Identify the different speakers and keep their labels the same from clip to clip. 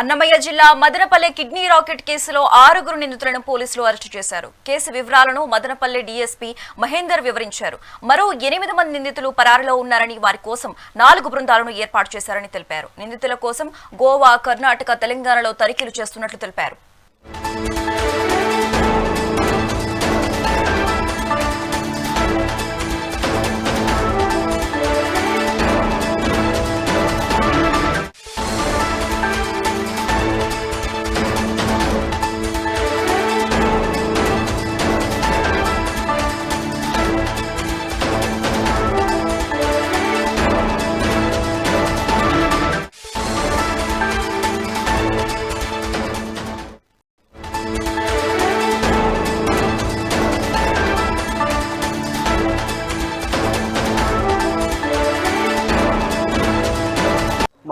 Speaker 1: అన్నమయ్య జిల్లా Madanapalle kidney racket కేసులో ఆరుగురు నిందితులను పోలీసులు అరెస్టు చేశారు. కేసు వివరాలను మదనపల్లె డీఎస్పీ మహేందర్ వివరించారు. మరో ఎనిమిది మంది నిందితులు పరారిలో ఉన్నారని వారి కోసం నాలుగు బృందాలను ఏర్పాటు చేశారని తెలిపారు. నిందితుల కోసం గోవా కర్ణాటక తెలంగాణలో తనిఖీలు చేస్తున్నట్లు తెలిపారు.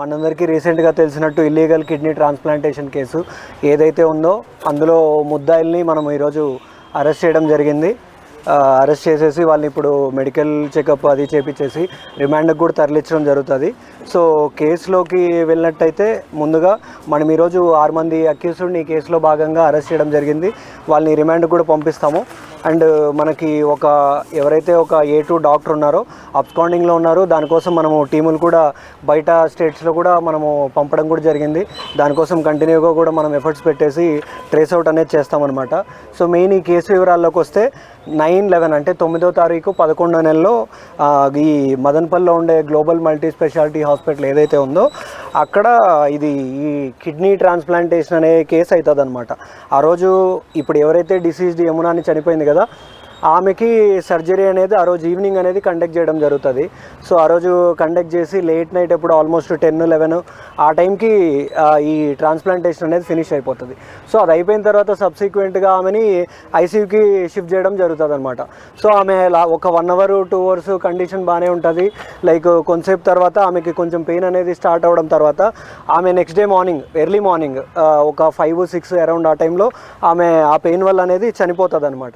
Speaker 2: మనందరికీ రీసెంట్గా తెలిసినట్టు ఇల్లీగల్ కిడ్నీ ట్రాన్స్ప్లాంటేషన్ కేసు ఏదైతే ఉందో అందులో ముద్దాయిల్ని మనం ఈరోజు అరెస్ట్ చేయడం జరిగింది. అరెస్ట్ చేసేసి వాళ్ళని ఇప్పుడు మెడికల్ చెకప్ అది చేపించేసి రిమాండ్కి కూడా తరలించడం జరుగుతుంది. సో కేసులోకి వెళ్ళినట్టయితే ముందుగా మనం ఈరోజు ఆరు మంది అక్యూస్డ్ని ఈ కేసులో భాగంగా అరెస్ట్ చేయడం జరిగింది. వాళ్ళని రిమాండ్కి కూడా పంపిస్తాము. అండ్ మనకి ఒక ఎవరైతే ఒక ఏ టూ డాక్టర్ ఉన్నారో అబ్స్కాండింగ్లో ఉన్నారో దానికోసం మనము టీములు కూడా బయట స్టేట్స్లో కూడా మనము పంపడం కూడా జరిగింది. దానికోసం కంటిన్యూగా కూడా మనం ఎఫర్ట్స్ పెట్టేసి ట్రేస్ అవుట్ అనేది చేస్తామన్నమాట. సో మెయిన్ ఈ కేసు వివరాల్లోకి వస్తే నైన్ లెవెన్ అంటే తొమ్మిదో తారీఖు పదకొండో నెలలో ఈ మదన్పల్లిలో ఉండే గ్లోబల్ మల్టీ స్పెషాలిటీ హాస్పిటల్ ఏదైతే ఉందో అక్కడ ఇది ఈ కిడ్నీ ట్రాన్స్ప్లాంటేషన్ అనే కేసు అవుతుంది అనమాట ఆ రోజు ఇప్పుడు ఎవరైతే డిసీజ్డ్ యమునా అని చనిపోయింది కదా ఆమెకి సర్జరీ అనేది ఆ రోజు ఈవినింగ్ అనేది కండక్ట్ చేయడం జరుగుతుంది. సో ఆ రోజు కండక్ట్ చేసి లేట్ నైట్ ఎప్పుడు ఆల్మోస్ట్ టెన్ లెవెన్ ఆ టైంకి ఈ ట్రాన్స్ప్లాంటేషన్ అనేది ఫినిష్ అయిపోతుంది. సో అది అయిపోయిన తర్వాత సబ్సిక్వెంట్గా ఆమెని ఐసీయూకి షిఫ్ట్ చేయడం జరుగుతుంది అనమాట సో ఆమె లా- ఒక one hour two hours condition బాగానే ఉంటుంది. లైక్ కొంతసేపు తర్వాత ఆమెకి కొంచెం పెయిన్ అనేది స్టార్ట్ అవ్వడం తర్వాత ఆమె next day morning early morning ఒక ఫైవ్ సిక్స్ అరౌండ్ ఆ టైంలో ఆమె ఆ పెయిన్ వల్ల అనేది చనిపోతుంది అనమాట